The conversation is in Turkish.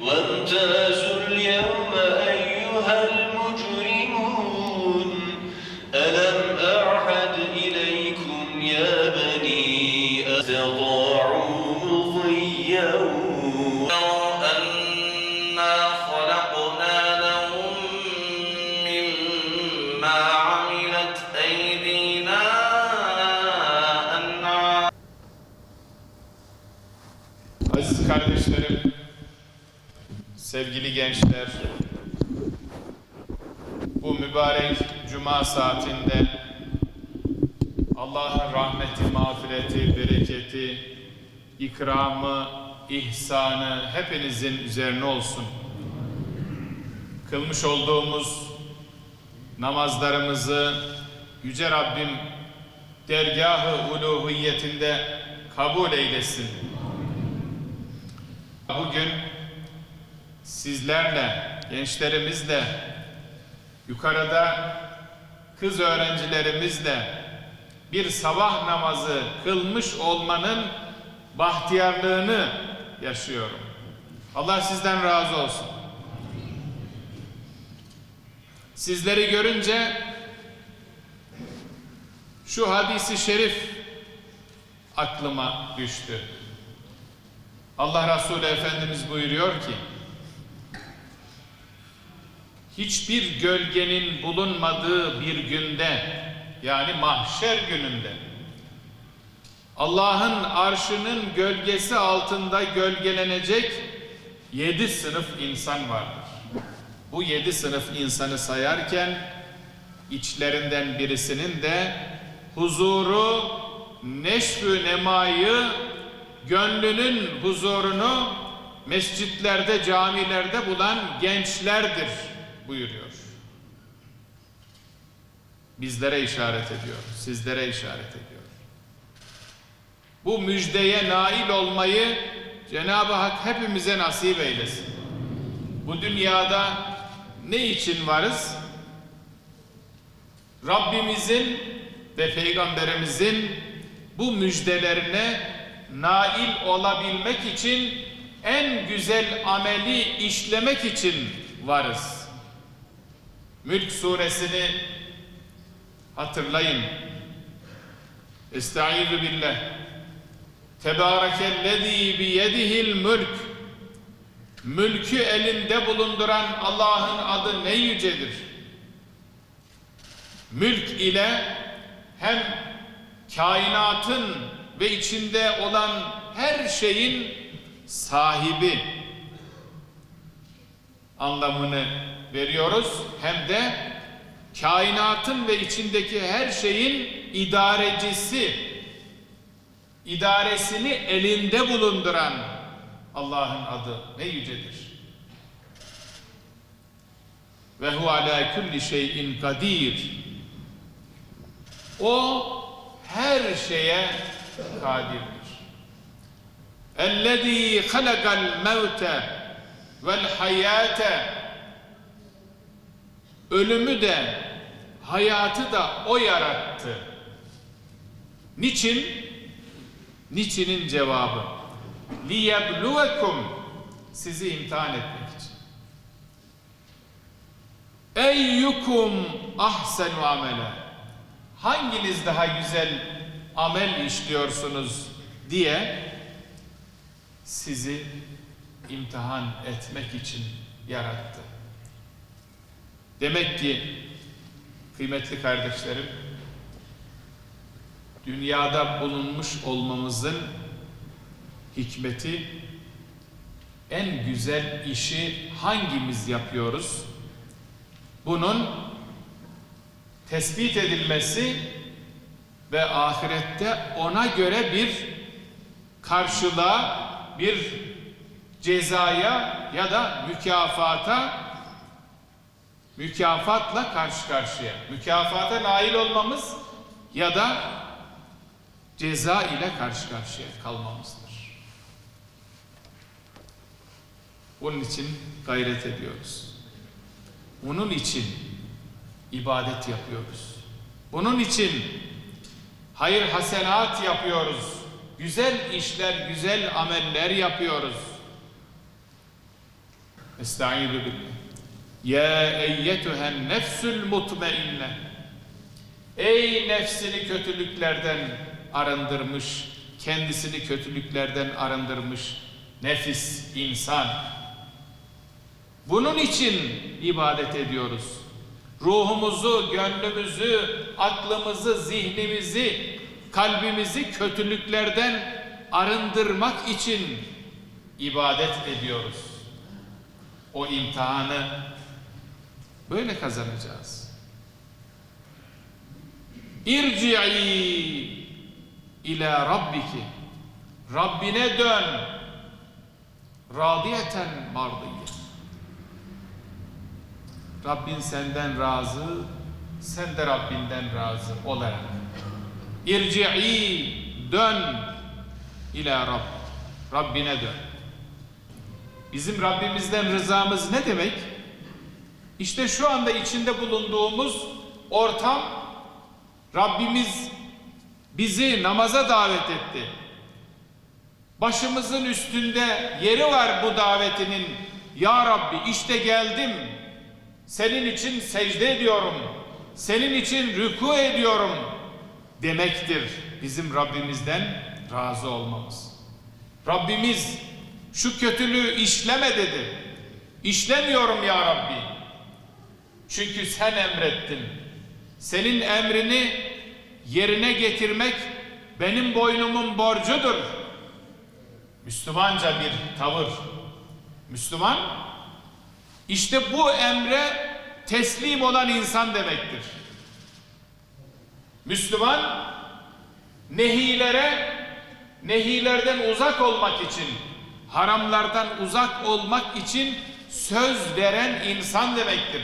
وامتازوا اليوم أيها Kardeşlerim, sevgili gençler, bu mübarek cuma saatinde Allah'ın rahmeti, mağfireti, bereketi, ikramı, ihsanı hepinizin üzerine olsun. Kılmış olduğumuz namazlarımızı Yüce Rabbim dergahı uluhiyetinde kabul eylesin. Bugün sizlerle, gençlerimizle, yukarıda kız öğrencilerimizle bir sabah namazı kılmış olmanın bahtiyarlığını yaşıyorum. Allah sizden razı olsun. Sizleri görünce şu hadisi şerif aklıma düştü. Allah Resulü Efendimiz buyuruyor ki hiçbir gölgenin bulunmadığı bir günde yani mahşer gününde Allah'ın arşının gölgesi altında gölgelenecek yedi sınıf insan vardır. Bu yedi sınıf insanı sayarken içlerinden birisinin de huzuru, neşvü nemayı gönlünün huzurunu mescitlerde, camilerde bulan gençlerdir buyuruyor. Bizlere işaret ediyor, sizlere işaret ediyor. Bu müjdeye nail olmayı Cenab-ı Hak hepimize nasip eylesin. Bu dünyada ne için varız? Rabbimizin ve Peygamberimizin bu müjdelerine nail olabilmek için en güzel ameli işlemek için varız. Mülk suresini hatırlayın. Estaizu billah. Tebârekellezî biyedihil mülk. Mülkü elinde bulunduran Allah'ın adı ne yücedir. Mülk ile hem kainatın ve içinde olan her şeyin sahibi anlamını veriyoruz. Hem de kainatın ve içindeki her şeyin idarecisi, idaresini elinde bulunduran Allah'ın adı ne yücedir. Ve hu ala kulli şeyin kadir. O her şeye kadirdir. اَلَّذ۪ي خَلَقَ الْمَوْتَ وَالْحَيَاةَ Ölümü de, hayatı da O yarattı. Niçin? Niçinin cevabı. لِيَبْلُوَكُمْ Sizi imtihan etmek için. Eyyukum ahsenu amele. Hanginiz daha güzel amel işliyorsunuz diye sizi imtihan etmek için yarattı. Demek ki kıymetli kardeşlerim dünyada bulunmuş olmamızın hikmeti en güzel işi hangimiz yapıyoruz? Bunun tespit edilmesi ve ahirette ona göre bir karşılığa, bir cezaya ya da mükafata mükafatla karşı karşıya. Mükafata nail olmamız ya da ceza ile karşı karşıya kalmamızdır. Bunun için gayret ediyoruz. Bunun için ibadet yapıyoruz. Bunun için hayır hasenat yapıyoruz. güzel işler, güzel ameller yapıyoruz. Estaizu billah. Ya eyyetühen nefsül mutmainne. Ey nefsini kötülüklerden arındırmış, kendisini kötülüklerden arındırmış nefis, insan. Bunun için ibadet ediyoruz. Ruhumuzu, gönlümüzü, aklımızı, zihnimizi, kalbimizi kötülüklerden arındırmak için ibadet ediyoruz. O imtihanı böyle kazanacağız. İrci'i ila rabbiki. Rabbine dön. Radiyeten mardiye. Rabbin senden razı, sen de Rabbinden razı olarak. İrci'i dön ila Rabb. Rabbine dön. Bizim Rabbimizden rızamız ne demek? İşte şu anda içinde bulunduğumuz ortam Rabbimiz bizi namaza davet etti. Başımızın üstünde yeri var bu davetinin. Ya Rabbi işte geldim. Senin için secde ediyorum. Senin için rüku ediyorum demektir bizim Rabbimizden razı olmamız. Rabbimiz şu kötülüğü işleme dedi. İşlemiyorum ya Rabbi. Çünkü sen emrettin. Senin emrini yerine getirmek benim boynumun borcudur. Müslümanca bir tavır. Müslüman işte bu emre teslim olan insan demektir. Müslüman nehilere nehilerden uzak olmak için haramlardan uzak olmak için söz veren insan demektir.